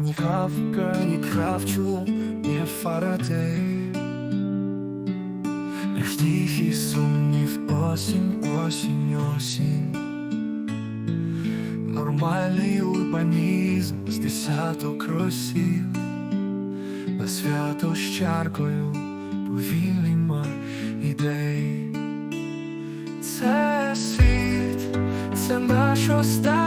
Ні Кавка, ні Кравчук, ні Фарадей Лиш тихий сумнів, осінь, осінь, осінь Нормальний урбанізм з десяток росів На свято з чаркою повільний ідей Це світ, це наш останній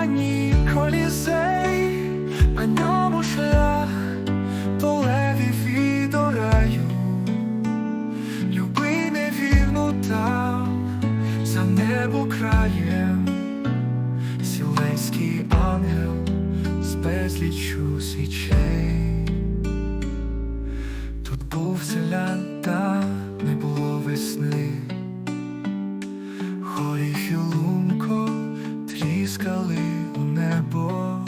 безлічу свічей. Тут був селян, та не було весни. Горіх і лунко тріскали у небо,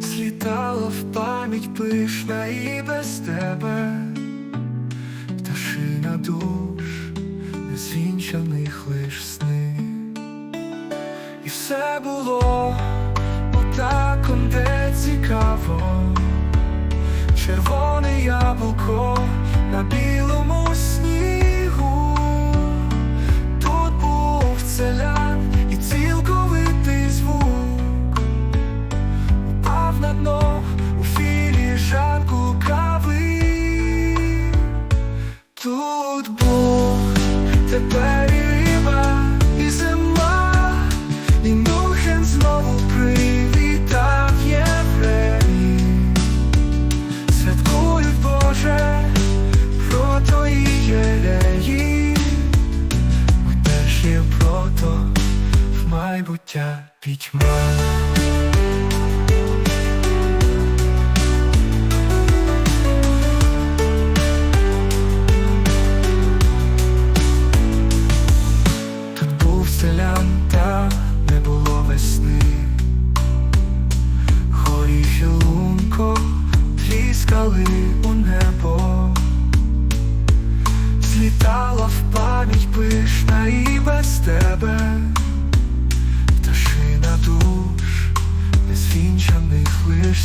злітала в пам'ять пишна і без тебе, пташина душ, незвінчаних лиш сни, і все було червоне яблуко майбуття пітьма. Тут був селян, та не було весни. Горіх і лунко тріскали незвінчаних лиш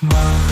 Kaçma